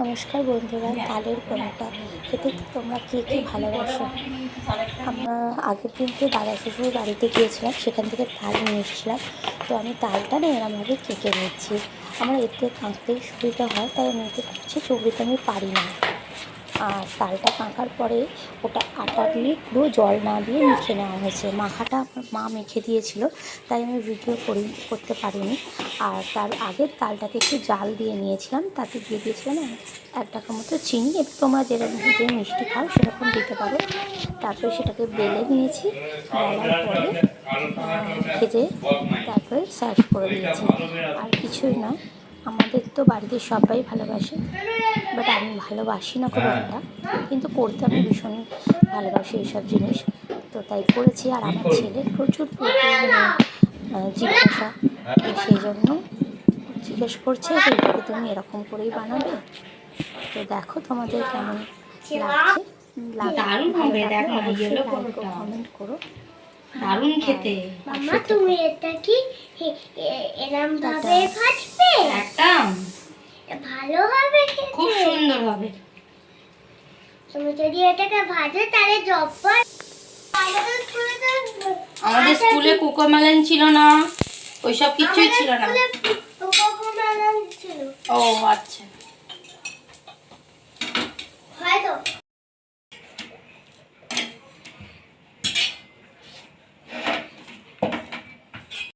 নমস্কার বন্ধুরা, তালের পরোটা। খেতে তোমরা কে কে ভালোবাসো? আমরা আগের দিন তো দাদা শ্বশুর বাড়িতে গিয়েছিলাম, সেখান থেকে তাল নিয়ে এসেছিলাম। তো আমি তালটা না এরমভাবে কেটে নিচ্ছি আমার এতে কাঁকতেই সুবিধা হয়, তাই আমি এতে করছি চুবড়িতে আমি পারি না। আর তালটা কাঁকার পরে ওটা আটা দিয়ে পুরো জল না দিয়ে মেখে নেওয়া হয়েছে। মাখাটা আমার মা মেখে দিয়েছিল, তাই আমি ভিডিও করি, করতে পারিনি। আর তার আগে তালটাকে একটু জাল দিয়ে নিয়েছিলাম, তাতে দিয়ে দিয়েছিলাম এক টাকা মতো চিনি। এবার তোমরা যেরকম যে মিষ্টি খাও, সেরকম দিতে পারো। তারপরে সেটাকে বেলে নিয়েছি, বেলার পরে ভেজে তারপরে সার্ভ করে দিয়েছি। আর কিছুই না। আমাদের তো বাড়িতে সবাই ভালোবাসে বাট আমি ভালোবাসি না খুব একটা। কিন্তু করতে আমি ভীষণ ভালোবাসি এইসব জিনিস। তো তাই করেছি আর আমার ছেলে প্রচুর জিজ্ঞাসা। তো সেই জন্য জিজ্ঞেস করছে যে এটাকে তুমি এরকম করেই বানাবে। তো দেখো তোমাদের কেমন লাগছে। দারুণ হবে, দেখো, কমেন্ট করো। দারুণ খেতে। মামা তুমি এটা কি? এরম ভাবে ভাজবে ভালো হবে খুব খেতে সুন্দর হবে। তুমি যদি এটাকে ভাজো তাহলে জব্বর আমাদের স্কুলে তো আমাদের স্কুলে কোকোমেলন ছিল না ওইসব কিছুই ছিল না। ও আচ্ছা।